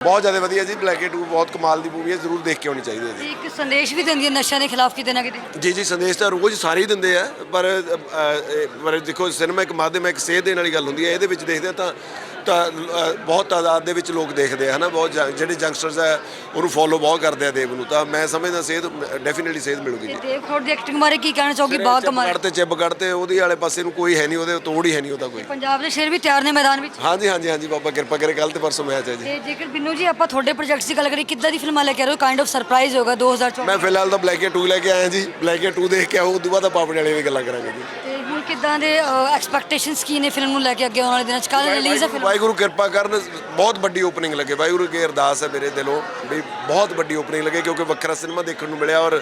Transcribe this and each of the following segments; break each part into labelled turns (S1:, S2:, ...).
S1: ਬਹੁਤ ਜ਼ਿਆਦਾ ਵਧੀਆ ਜੀ ਬਲੈਕ 2 ਬਹੁਤ ਕਮਾਲ ਦੀ ਮੂਵੀ ਹੈ ਜ਼ਰੂਰ ਦੇਖ ਕੇ ਆਉਣੀ ਚਾਹੀਦੀ ਹੈ ਜੀ।
S2: ਇੱਕ ਸੰਦੇਸ਼ ਵੀ ਦਿੰਦੀ ਹੈ ਨਸ਼ਿਆਂ ਦੇ ਖਿਲਾਫ ਕਿਤੇ ਨਾ ਕਿਤੇ।
S1: ਜੀ ਜੀ ਸੰਦੇਸ਼ ਤਾਂ ਰੋਜ਼ ਸਾਰੇ ਹੀ ਦਿੰਦੇ ਆ ਪਰ ਅ, ਅ, ਪਰ ਦੇਖੋ ਸਿਨੇਮਾ ਇੱਕ ਮਾਧਿਅਮ ਹੈ ਇੱਕ ਸੇਧ ਦੇਣ ਵਾਲੀ ਗੱਲ ਹੁੰਦੀ ਹੈ ਇਹਦੇ ਵਿੱਚ ਦੇਖਦੇ ਆ ਤਾਂ ਬਹੁਤ ਤਾਦਾਦ ਦੇ ਵਿੱਚ ਲੋਕ ਦੇਖਦੇ ਆ ਹਨਾ ਬਹੁਤ ਜਿਹੜੇ ਯੰਗਸਟਰਸ ਆ ਉਹਨੂੰ ਫੋਲੋ ਬਹੁਤ ਕਰਦੇ ਆ ਦੇਵ ਨੂੰ ਤਾਂ ਮੈਂ ਸਮਝਦਾ ਸੇਧ ਡੈਫੀਨਿਟਲੀ ਸੇਧ ਮਿਲੂਗੀ ਜੀ।
S2: ਦੇਵ ਖੋੜ ਦੀ ਐਕਟਿੰਗ ਬਾਰੇ ਕੀ ਕਹਿਣਾ ਚਾਹੋਗੇ? ਬਾ ਕਮਾਲ
S1: ਤੇ ਚਿਪਗੜ ਤੇ ਉਹਦੀ ਵਾਲੇ ਪਾਸੇ ਨੂੰ ਕੋਈ ਹੈ ਨਹੀਂ ਉਹਦੇ ਤੋੜ ਹੀ ਹੈ ਨਹੀਂ ਉਹਦਾ ਕੋਈ।
S2: ਪੰਜਾਬ ਦੇ ਸ਼ੇਰ ਵੀ ਤਿਆਰ ਨੇ ਮੈਦਾਨ ਵਿੱਚ?
S1: ਹਾਂਜੀ ਹਾਂਜੀ ਹਾਂਜੀ ਬਾਬਾ ਕਿਰਪਾ ਕਰੇ ਕੱਲ ਤੇ ਪਰਸੋਂ ਮੈਚ ਹੈ ਜੀ।
S2: ਤੇ ਜੇਕਰ ਬਿੰਨੂ ਜੀ ਆਪਾਂ ਤੁਹਾਡੇ ਪ੍ਰੋਜੈਕਟਸ ਦੀ ਗੱਲ ਕਰੀਏ ਕਿੱਦਾਂ ਦੀ ਫਿਲਮਾਂ ਲੈ ਕੇ ਆ ਰਹੇ ਹੋ? ਕਾਈਂਡ ਆਫ ਸਰਪ੍ਰਾਈਜ਼ ਹੋਗਾ 2024
S1: ਮੈਂ ਫਿਲਹਾਲ ਤਾਂ ਬਲੈਕ 2 ਲੈ ਕੇ ਆਇਆ ਜੀ ਬਲੈਕ 2 ਦੇਖ ਕੇ ਆਉ ਉਦੋਂ ਬਾਅਦ ਆਪਾਂ ਆਪਣੇ ਵਾਲੇ ਵੀ ਗੱਲਾਂ ਕਰਾਂਗੇ ਜੀ।
S2: ਤੇ ਹੁਣ ਕਿੱਦਾਂ ਦੇ ਐਕਸਪੈਕਟੇਸ਼ਨਸ ਕੀ ਨੇ ਫਿਲਮ ਨੂੰ ਲੈ ਕੇ ਅੱਗੇ ਆਉਣ ਵਾਲੇ ਦਿਨਾਂ ਚ? ਕੱਲ ਰਿਲੀਜ਼ ਹੈ ਫਿਲਮ
S1: ਵਾਹਿਗੁਰੂ ਕਿਰਪਾ ਕਰਨ ਬਹੁਤ ਵੱਡੀ ਓਪਨਿੰਗ ਲੱਗੇ। ਵਾਹਿਗੁਰੂ ਕੀ ਅਰਦਾਸ ਹੈ ਮੇਰੇ ਦਿਲੋਂ ਵੀ ਬਹੁਤ ਵੱਡੀ ਓਪਨਿੰਗ ਲੱਗੇ ਕਿਉਂਕਿ ਵੱਖਰਾ ਸਿਨੇਮਾ ਦੇਖਣ ਨੂੰ ਮਿਲਿਆ ਔਰ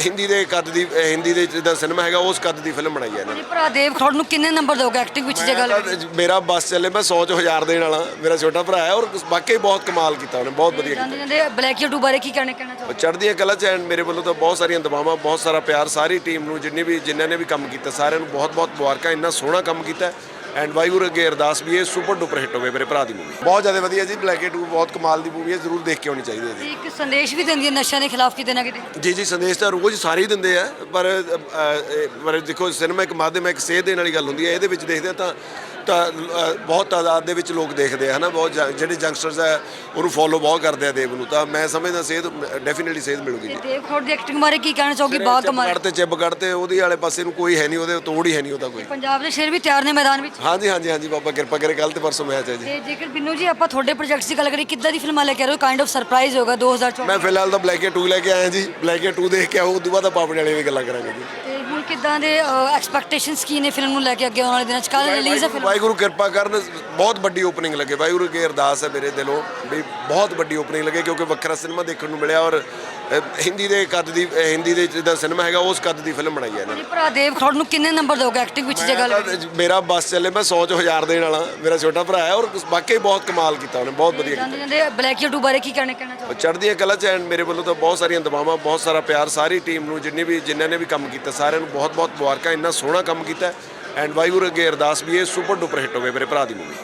S1: ਹਿੰਦੀ ਦੇ ਕੱਦ ਦੀ ਹਿੰਦੀ ਦੇ ਜਿਹਦਾ ਸਿਨੇਮਾ ਹੈਗਾ ਉਸ ਕੱਦ ਦੀ ਫਿਲਮ ਬਣਾਈ ਹੈ ਇਹਨਾਂ ਨੇ।
S2: ਭਰਾ ਦੇਵ ਖੋੜ ਨੂੰ ਕਿੰਨੇ ਨੰਬਰ ਦੋਗੇ ਐਕਟਿੰਗ ਵਿੱਚ ਜੇ ਗੱਲ?
S1: ਮੇਰਾ ਬੱਸ ਚੱਲੇ ਮੈਂ 100 ਚ ਹਜ਼ਾਰ ਦੇਣ ਵਾਲਾ ਮੇਰਾ ਛੋਟਾ ਭਰਾ ਹੈ ਔਰ ਵਾਕਈ ਬਹੁਤ ਕਮਾਲ ਕੀਤਾ ਉਹਨੇ ਬਹੁਤ ਵਧੀਆ ਕੀਤਾ।
S2: ਜਾਂਦੇ ਬਲੈਕ ਯੂ ਬਾਰੇ ਕੀ ਕਹਿਣਾ ਕਹਿਣਾ ਚਾਹੋਗੇ?
S1: ਚੜ੍ਹਦੀਆਂ ਕਲਾ ਚ ਐਂਡ ਮੇਰੇ ਵੱਲੋਂ ਤਾਂ ਬਹੁਤ ਸਾਰੀਆਂ ਦਵਾਵਾਂ ਬਹੁਤ ਸਾਰਾ ਪਿਆਰ ਸਾਰੀ ਟੀਮ ਨੂੰ ਜਿੰਨੇ ਵੀ ਜਿਨ੍ਹਾਂ ਨੇ ਵੀ ਕੰਮ ਕੀਤਾ ਸਾਰਿਆਂ ਨੂੰ ਬਹੁਤ ਬਹੁਤ ਮੁਬਾਰਕਾਂ ਇੰਨਾ ਸੋਹਣਾ ਕੰਮ ਕੀਤਾ ਐਂਡ ਵਾਹਿਗੁਰੂ ਅੱਗੇ ਅਰਦਾਸ ਵੀ ਇਹ ਸੁਪਰ ਡੁਪਰ ਹਿੱਟ ਹੋਵੇ ਮੇਰੇ ਭਰਾ ਦੀ ਮੂਵੀ ਬਹੁਤ ਜ਼ਿਆਦਾ ਵਧੀਆ ਜੀ ਬਲੈਕ 2 ਬਹੁਤ ਕਮਾਲ ਦੀ ਮੂਵੀ ਹੈ ਜ਼ਰੂਰ ਦੇਖ ਕੇ ਆਉਣੀ ਚਾਹੀਦੀ ਹੈ ਜੀ।
S2: ਇੱਕ ਸੰਦੇਸ਼ ਵੀ ਦਿੰਦੀ ਹੈ ਨਸ਼ਿਆਂ ਦੇ ਖਿਲਾਫ ਕਿਤੇ ਨਾ ਕਿਤੇ।
S1: ਜੀ ਜੀ ਸੰਦੇਸ਼ ਤਾਂ ਰੋਜ਼ ਸਾਰੇ ਹੀ ਦਿੰਦੇ ਆ ਪਰ ਪਰ ਦੇਖੋ ਸਿਨੇਮਾ ਇੱਕ ਮਾਧਿਅਮ ਹੈ ਇੱਕ ਸੇਧ ਦੇਣ ਵਾਲੀ ਗੱਲ ਹੁੰਦੀ ਹੈ ਇਹਦੇ ਵਿੱਚ ਦੇਖਦੇ ਆ ਤਾਂ ਬਹੁਤ ਤਾਦਾਦ ਦੇ ਵਿੱਚ ਲੋਕ ਦੇਖਦੇ ਆ ਹਨਾ? ਬਹੁਤ ਜਿਹੜੇ ਯੰਗਸਟਰਸ ਆ ਉਹਨੂੰ ਫੋਲੋ ਬਹੁਤ ਕਰਦੇ ਆ ਦੇਵ ਨੂੰ ਤਾਂ ਮੈਂ ਸਮਝਦਾ ਸੇਧ ਡੈਫੀਨਿਟਲੀ ਸੇਧ ਮਿਲੂਗੀ। ਜੀ
S2: ਦੇਵ ਖੋੜ ਦੀ ਐਕਟਿੰਗ ਬਾਰੇ ਕੀ ਕਹਿਣਾ ਚਾਹੋਗੇ? ਬਾ ਕਮਾਲ
S1: ਤੇ ਚਿਪਗੜ ਤੇ ਉਹਦੀ ਵਾਲੇ ਪਾਸੇ ਨੂੰ ਕੋਈ ਹੈ ਨਹੀਂ ਉਹਦੇ ਤੋੜ ਹੀ ਹੈ ਨਹੀਂ ਉਹਦਾ ਕੋਈ।
S2: ਪੰਜਾਬ ਦੇ ਸ਼ੇਰ ਵੀ ਤਿਆਰ ਨੇ ਮੈਦਾਨ ਵਿੱਚ?
S1: ਹਾਂਜੀ ਹਾਂਜੀ ਹਾਂਜੀ ਬਾਬਾ ਕਿਰਪਾ ਕਰੇ ਕੱਲ ਤੇ ਪਰਸੋਂ ਮੈਚ ਹੈ ਜੀ।
S2: ਤੇ ਜੇਕਰ ਬਿੰਨੂ ਜੀ ਆਪਾਂ ਤੁਹਾਡੇ ਪ੍ਰੋਜੈਕਟਸ ਦੀ ਗੱਲ ਕਰੀਏ ਕਿੱਦਾਂ ਦੀ ਫਿਲਮਾਂ ਲੈ ਕੇ ਆ ਰਹੇ ਹੋ? ਕਾਈਂਡ ਆਫ ਸਰਪ੍ਰਾਈਜ਼ ਹੋਗਾ 2024
S1: ਮੈਂ ਫਿਲਹਾਲ ਤਾਂ ਬਲੈਕ 2 ਲੈ ਕੇ ਆਇਆ ਜੀ। ਬਲੈਕ 2 ਦੇਖ ਕੇ ਆਉ ਉਦੋਂ ਬਾਅਦ ਆਪਾਂ ਆਪਣੇ ਵਾਲੇ ਵੀ ਗੱਲਾਂ ਕਰਾਂਗੇ ਜੀ।
S2: ਤੇ ਹੁਣ ਕਿੱਦਾਂ ਦੇ ਐਕਸਪੈਕਟੇਸ਼ਨਸ ਕੀ ਨੇ ਫਿਲਮ ਨੂੰ ਲੈ ਕੇ ਅੱਗੇ ਆਉਣ ਵਾਲੇ ਦਿਨਾਂ ਚ? ਕੱਲ ਰਿਲੀਜ਼ ਹੈ ਫਿਲਮ।
S1: ਵਾਹਿਗੁਰੂ ਕਿਰਪਾ ਕਰਨ ਬਹੁਤ ਵੱਡੀ ਓਪਨਿੰਗ ਲੱਗੇ। ਵਾਹਿਗੁਰੂ ਕੀ ਅਰਦਾਸ ਹੈ ਮੇਰੇ ਦਿਲੋਂ ਵੀ ਬਹੁਤ ਵੱਡੀ ਓਪਨਿੰਗ ਲੱਗੇ ਕਿਉਂਕਿ ਵੱਖਰਾ ਸਿਨੇਮਾ ਦੇਖਣ ਨੂੰ ਮਿਲਿਆ ਔਰ ਹਿੰਦੀ ਦੇ ਕੱਦ ਦੀ ਹਿੰਦੀ ਦੇ ਜਿਹਦਾ ਸਿਨੇਮਾ ਹੈਗਾ ਉਸ ਕੱਦ ਦੀ ਫਿਲਮ ਬਣਾਈ ਹੈ ਇਹਨਾਂ ਨੇ।
S2: ਜੀ ਭਰਾ ਦੇਵ ਖੋੜ ਨੂੰ ਕਿੰਨੇ ਨੰਬਰ ਦੋਗੇ ਐਕਟਿੰਗ ਵਿੱਚ ਜੇ ਗੱਲ?
S1: ਮੇਰਾ ਬੱਸ ਚੱਲੇ ਮੈਂ 100 ਚ ਹਜ਼ਾਰ ਦੇਣ ਵਾਲਾ ਮੇਰਾ ਛੋਟਾ ਭਰਾ ਹੈ ਔਰ ਵਾਕਈ ਬਹੁਤ ਕਮਾਲ ਕੀਤਾ ਉਹਨੇ ਬਹੁਤ ਵਧੀਆ ਕੀਤਾ।
S2: ਜਾਂਦੇ ਜਾਂਦੇ ਬਲੈਕ ਯੂ ਬਾਰੇ ਕੀ ਕਹਿਣਾ ਕਹਿਣਾ ਚਾਹੋਗੇ?
S1: ਚੜ੍ਹਦੀਆਂ ਕਲਾ ਚ ਐਂਡ ਮੇਰੇ ਵੱਲੋਂ ਤਾਂ ਬਹੁਤ ਸਾਰੀਆਂ ਦਵਾਵਾਂ ਬਹੁਤ ਸਾਰਾ ਪਿਆਰ ਸਾਰੀ ਟੀਮ ਨੂੰ ਜਿੰਨੇ ਵੀ ਜਿਨ੍ਹਾਂ ਨੇ ਵੀ ਕੰਮ ਕੀਤਾ ਸਾਰਿਆਂ ਨੂੰ ਬਹੁਤ ਬਹੁਤ ਮੁਬਾਰਕਾਂ ਇੰਨਾ ਸੋਹਣਾ ਕੰਮ ਕੀਤਾ। ਐਂਡ ਵਾਹਿਗੁਰੂ ਅੱਗੇ ਅਰਦਾਸ ਵੀ ਇਹ ਸੁਪਰ ਡੁਪਰ ਹਿੱਟ ਹੋਵੇ ਮੇਰੇ ਭਰਾ ਦੀ ਮੂਵੀ।